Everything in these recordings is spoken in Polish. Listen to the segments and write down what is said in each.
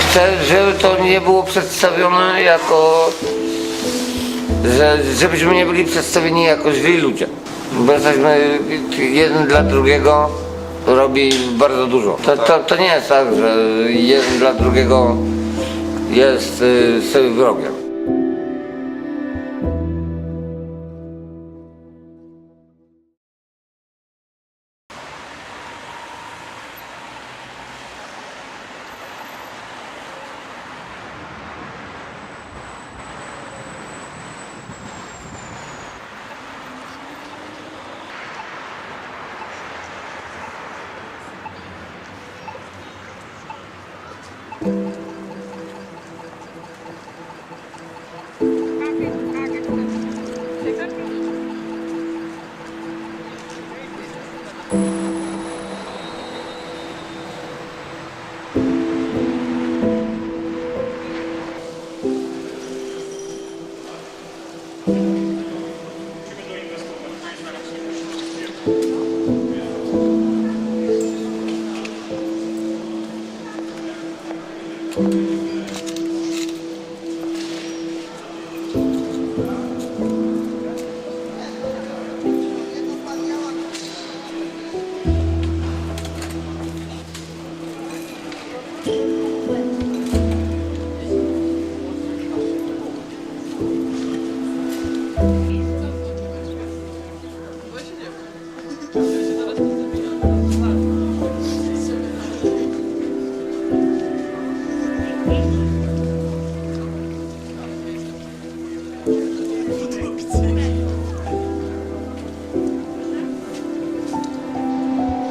Chcę, żeby to nie było przedstawione jako, że, żebyśmy nie byli przedstawieni jako źli ludzie. Bo jesteśmy jeden dla drugiego robi bardzo dużo. To, to, to nie jest tak, że jeden dla drugiego jest y, sobie wrogiem.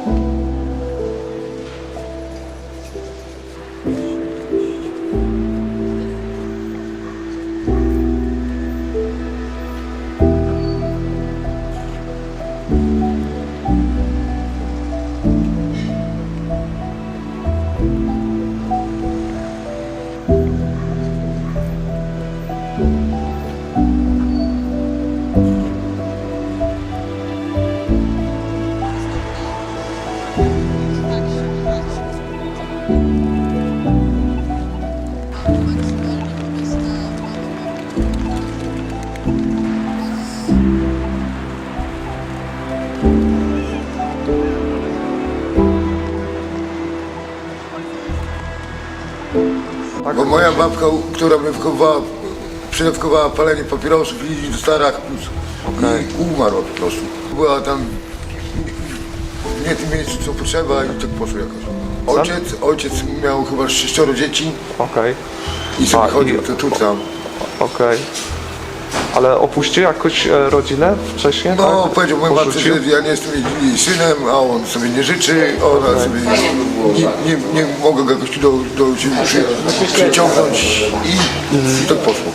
Bo moja babka, która mnie wychowała, przedawkowała palenie papierosów i do starych plus. I umarła po prostu. Była tam nie tym miejscu co potrzeba i tak poszło jakoś. Ojciec, ojciec miał chyba sześcioro dzieci Okej, i sobie A, chodził i- tu, tu tam. okej. Ale opuścił jakoś e, rodzinę wcześniej, No tak? powiedział Porzucił? że ja nie jestem jej, synem, a on sobie nie życzy, ona sobie nie, nie, nie mogę go jakoś tu do, do siebie przy, przyciągnąć i, i tak poszło.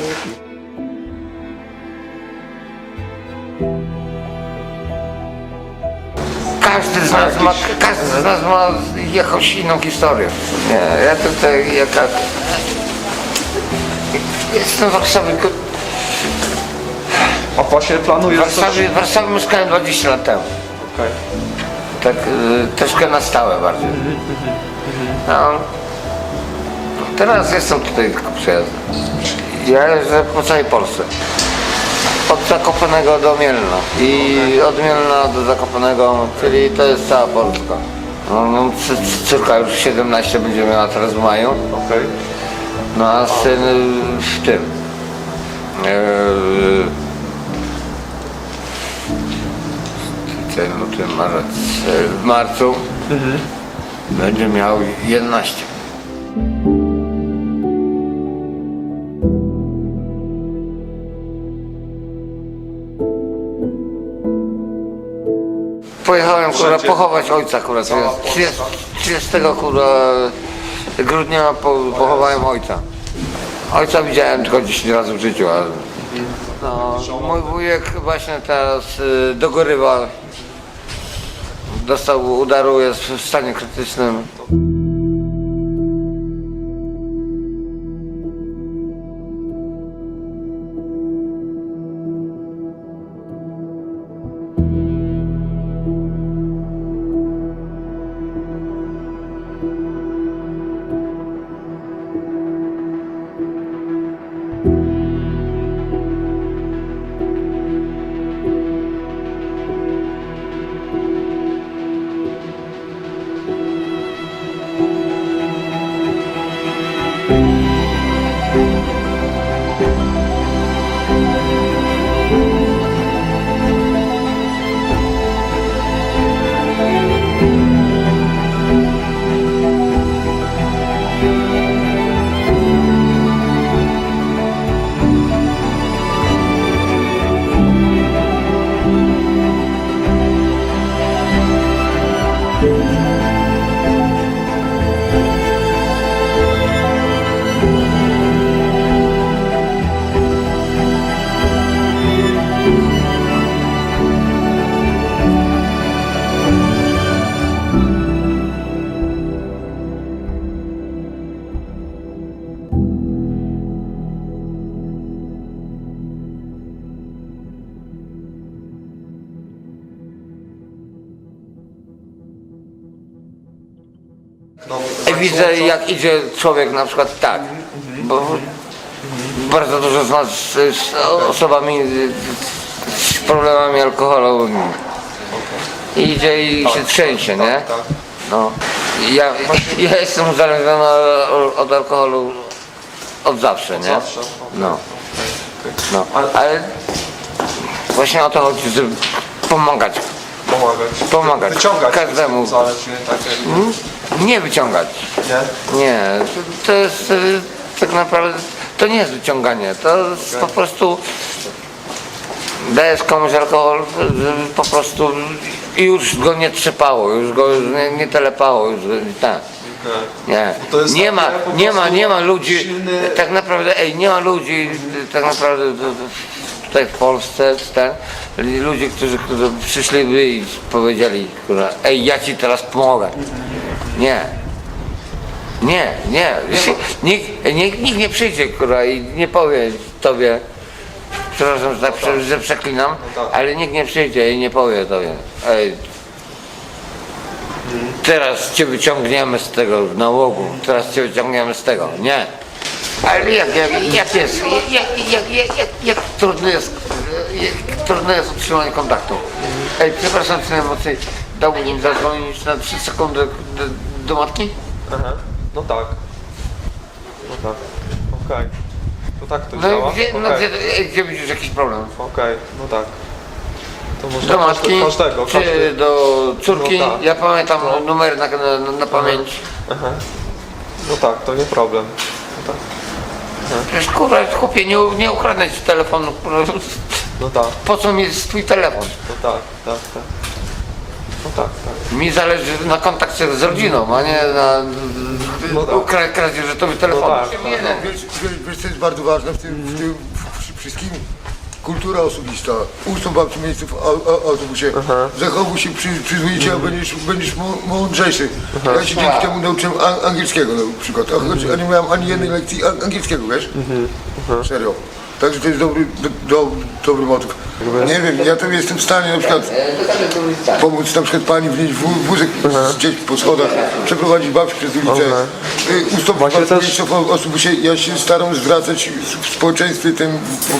Każdy z nas ma, każdy z nas ma jakąś inną historię. Nie, ja tutaj jaka... Jestem w Warszawie, ko- A właśnie w planujesz? Warszawie, w Warszawie mieszkałem 20 lat temu. Okej. Tak y, troszkę na stałe bardziej. No. Teraz jestem tutaj tylko przyjazdem. Ja jeżdżę po całej Polsce. Od Zakopanego do Mielna i od Mielna do Zakopanego, czyli to jest cała Polska. No, no, c- c- córka już 17 będzie miała teraz w maju, Okej. no a syn y, w tym. Yy, ten luty, marzec, e, w marcu będzie miał 11. Pojechałem kurwa pochować ojca kurwa. 30, 30 kurwa grudnia po, pochowałem ojca. Ojca widziałem tylko 10 razy w życiu, ale no, mój wujek właśnie teraz y, dogorywa. Dostał udaru, jest w stanie krytycznym. Widzę co- co- jak idzie człowiek na przykład tak, bo bardzo dużo z nas z, osobami z, problemami alkoholowymi. Idzie i się trzęsie, nie? tak. No. Ja, ja jestem uzależniony od- alkoholu od zawsze, nie? No. no. Ale właśnie o to chodzi, żeby pomagać. Pomagać. Pomagać. Wyciągać Każdemu. uzależnienie takie. Nie wyciągać. Nie? Nie, to, jest y, tak naprawdę, to nie jest wyciąganie, to jest po prostu dajesz komuś alkohol, y, po prostu już go nie trzepało, już go nie, nie telepało, już y, tak. Nie, To jest nie ma, takie po nie ma, prostu nie ma ludzi, silny- tak naprawdę, ej, nie ma ludzi, tak naprawdę d- d- tutaj w Polsce, ten, ludzi, którzy, którzy przyszliby i powiedzieli, kurwa, ej, ja ci teraz pomogę. Nie. Nie, nie, nikt, nikt, nikt nie przyjdzie, kurwa, i nie powie tobie, przepraszam, że, tak, że przeklinam, tak. ale nikt nie przyjdzie i nie powie tobie, ej, teraz cię wyciągniemy z tego nałogu, teraz cię wyciągniemy z tego. Nie. Ale jak, jak, jak jest, jak, jak, jak, jak, jak, jak trudno jest, jak trudno jest utrzymanie kontaktu. Ej, przepraszam cię najmocniej, dałbym im zadzwonić na 3 sekundy do, do matki? Aha. No tak. No tak. Okej. To tak to No działa? i gdzie, no Okej. gdzie, ej, gdzie widzisz jakiś problem? Okej, no tak. To można Do matki, każdego, czy każdy. do córki? No tak. Ja pamiętam numery na, na, na pamięć. Aha. No tak, to nie problem. No. Przecież kurwa, chłopie, nie, nie ukradnę ci telefonu. kurwa. No tak, Po co mi jest twój telefon? no tak, tak, tak. No tak, tak. Mi zależy na kontakcie z rodziną, a nie na No tak. ukra- kradzieży tobie telefonu. No tak, tak. Wiesz, wiesz, wiesz co jest bardzo ważne w tym, w tym w wszystkim? Kultura osobista. Ustąp babci miejscu w au- au- autobusie. Zachowuj się przy, przyzwoicie, a będziesz, będziesz mą- mądrzejszy. Ja się dzięki temu nauczyłem an- angielskiego na przykład. A, choć, nie miałem ani jednej lekcji an- angielskiego, wiesz? Serio. Także to jest dobry, do, do, dobry motyw. Nie wiem, ja to jestem w stanie na przykład pomóc na przykład pani wnieść wó- wózek z po schodach, przeprowadzić babci przez ulicę, y, babci też- miejscu w autobusie. Ja się staram zwracać w społeczeństwie tym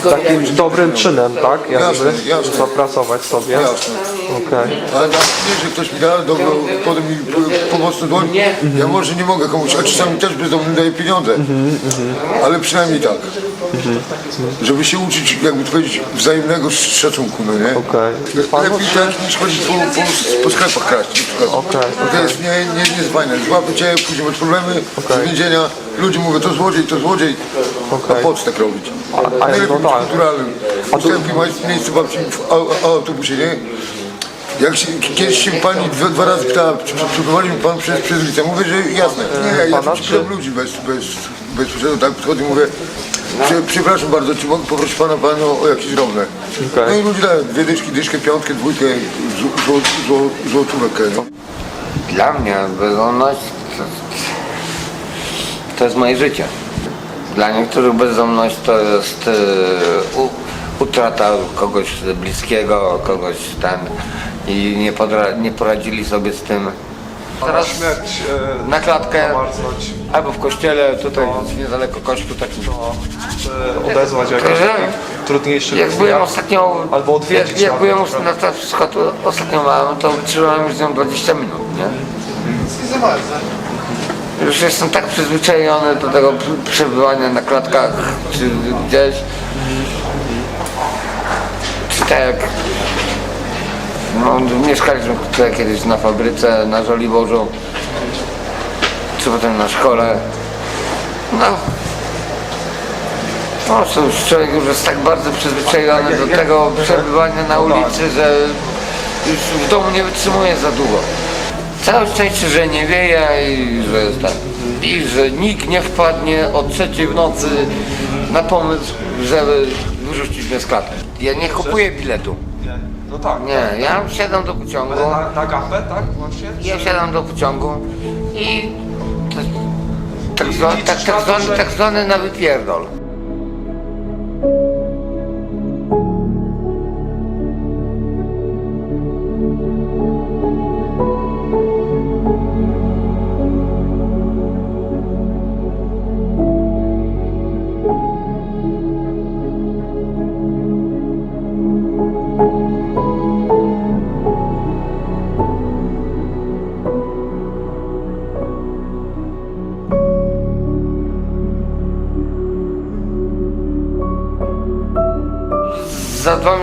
w, Takim dobrym czynem, tak? Jakby Jasne, jasne. zapracować sobie. Jasne. Okej. Ale nie, że ktoś mi da dobro, poda mi po- pomocną dłoń, ja może nie mogę komuś, a czasami też bezdomnym daję pieniądze. Ale przynajmniej tak. Żeby się uczyć, jakby to powiedzieć, wzajemnego szacunku, no nie? Okej. Lepiej tak niż chodzić po, po, po sklepach kraść na przykład. Okej, Bo to jest nie, nie, nie jest fajne. Złapią cię, później masz problemy, z więzienia. Ludzie mówią, to złodziej, to złodziej. Okej. A po co tak robić? a- Najlepiej no być tak. kulturalnym. Ustępki mają miejsce babci w au- au- autobusie, nie? Jak się, kiedyś się pani dwa, dwa razy pytała, czy mi pan przez, przez ulicę? Mówię, że jasne. Nie, ja Pana, przepraszam czy- ludzi bez, bez, bezpośrednio tak podchodzę i mówię, prze, przepraszam bardzo, czy mogę poprosić pana panu o jakieś drobne? Okej. No i ludzie dają dwie dyszki, dyszkę, piątkę, dwójkę, zł- zł- zł- złotówkę. No. Dla mnie bezdomność to, to jest moje życie. Dla niektórych bezdomność to jest e, u, utrata kogoś bliskiego, kogoś ten i nie, podra, nie poradzili sobie z tym. Teraz Śmierć e, na klatkę albo w kościele, tutaj niedaleko kościół taki. e, odezwać jakieś Że- trudniejsze Jak byłem ostatnio, Albo odwiedzić jak, jak nawet, byłem na ta przykład ostatnio małem, to wytrzymałem z nią 20 minut, nie? Już jestem tak przyzwyczajony do tego przebywania na klatkach czy gdzieś. Czy tak jak no, mieszkaliśmy tutaj kiedyś na fabryce na Żoliborzu, czy potem na szkole. No. No cóż, człowiek już jest tak bardzo przyzwyczajony do tego przebywania na ulicy, że już w domu nie wytrzymuje za długo. Całe szczęście, że nie wieje i że jest tak. I że nikt nie wpadnie o trzeciej w nocy na pomysł, żeby wyrzucić mnie z klatki. Ja nie kupuję biletu. Nie. No tak. Nie, ja wsiadam do pociągu. Ale na, na gapę, tak właśnie? Ja wsiadam do pociągu i tak, tak, tak, że- tak zwany na wypierdol.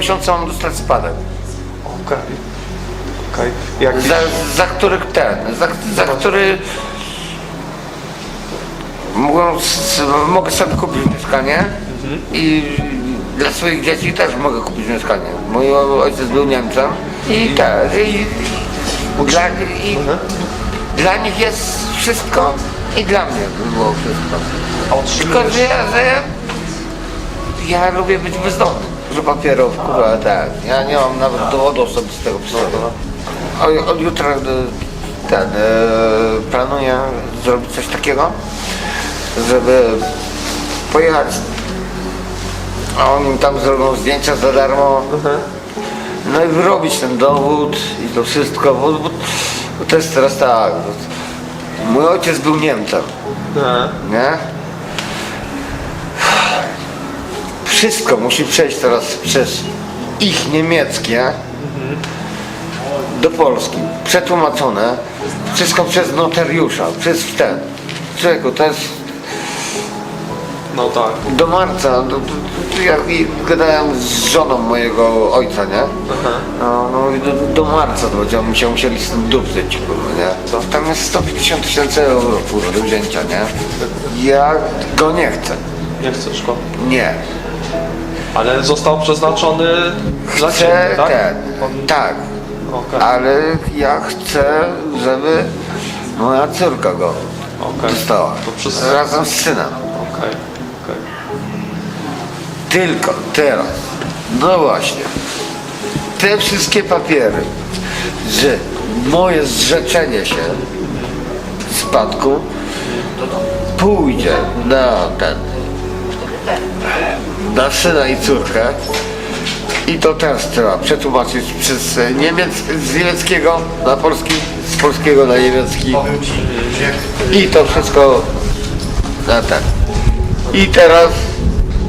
Miesiące mam dostać spadek. Okej. Okej. Jak Za, za który ten, za, za który mogę, mogę sobie kupić mieszkanie i dla swoich dzieci też mogę kupić mieszkanie. Mój ojciec był Niemcem i tak, i, i, dla, i dla nich jest wszystko i dla mnie by było wszystko. Tylko, że ja, że ja, ja lubię być bezdomny. Dużo papierów, kurwa, tak. Ja nie mam nawet dowodu osobistego przy sobie. Od, od jutra e, ten, e, planuję zrobić coś takiego, żeby pojechać, a oni tam zrobią zdjęcia za darmo. No i wyrobić ten dowód i to wszystko, bo, bo, bo to jest teraz tak. Mój ojciec był Niemcem, Nie. nie? Wszystko musi przejść teraz przez ich niemieckie do Polski. Przetłumaczone. Wszystko przez notariusza, przez ten. Czego to jest No tak. do marca. Do, do, do, ja i gadałem z żoną mojego ojca, nie? Aha. No, no i do, do marca to będziemy się musieli z tym dupcyć, kurwa, nie? To tam jest 150 tysięcy euro, kurwa, do wzięcia, nie? Ja go nie chcę. Nie chcesz go. Nie. Ale został przeznaczony dla Chcę ciebie, tak? ten, On- tak. Okej. Ale ja chcę, żeby moja córka go Okej. dostała. To przez... Razem z synem. Okej. Tylko teraz, no właśnie, te wszystkie papiery, że moje zrzeczenie się spadku pójdzie na ten, na syna i córkę i to też trzeba przetłumaczyć przez Niemiec, z niemieckiego na polski, z polskiego na niemiecki i to wszystko na ten. I teraz,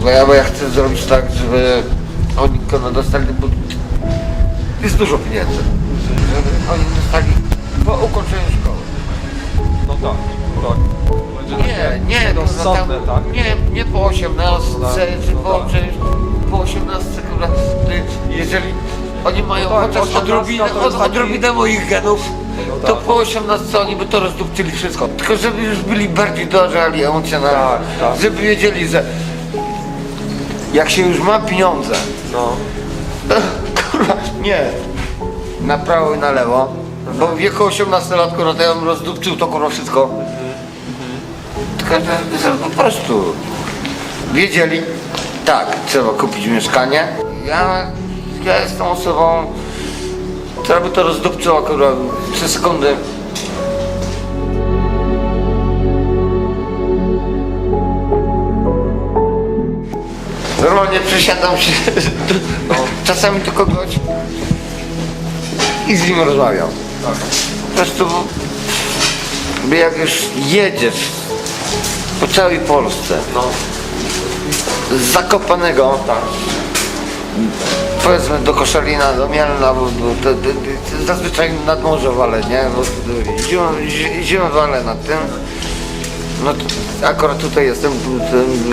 ja, bo ja chcę zrobić tak, żeby oni dostali, bo jest dużo pieniędzy, żeby oni dostali po ukończeniu szkoły. No tak. Tak. Będzie Nie, takie nie, no, no tam, rozsądne, tak? nie, nie po 18, No czy no po, tak. czy po 18, kurwa, jeżeli oni mają No tak, chociaż 18 odrobinę, to jest taki- odrobinę moich genów, No to tak. po 18 oni by to rozdupczyli wszystko. Tylko żeby już byli bardziej dojrzali emocjonalnie, Tak, tak. żeby wiedzieli, że jak się już ma pieniądze, No. kurwa, nie, na prawo i na lewo, bo w wieku 18 lat, kurwa, to ja bym rozdupczył to kurwa wszystko. Że po prostu wiedzieli, tak, trzeba kupić mieszkanie. Ja, ja jestem osobą, która by to rozdupczyła, kurwa, w 3 sekundy. Normalnie przesiadam się no, czasami do kogoś i z nim rozmawiam. Po prostu, jak już jedziesz po całej Polsce, No. z Zakopanego, powiedzmy do Koszalina, do Mielna, bo, bo to, to, to, zazwyczaj nad morze wale, nie? Bo zi- zimą wale nad tym. No to akurat tutaj jestem w,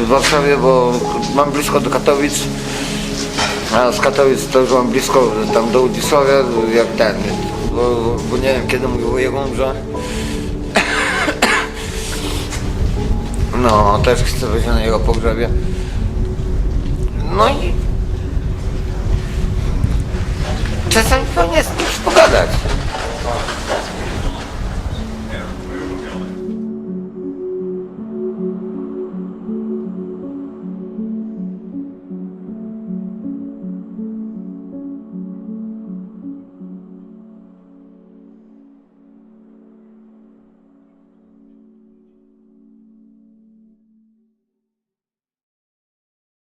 w Warszawie, bo mam blisko do Katowic. A z Katowic to już mam blisko tam do Udzisławia, jak ten, bo, bo nie wiem kiedy mój wujek umrze. No, też chcę być na jego pogrzebie. No i czasami fajnie jest pogadać.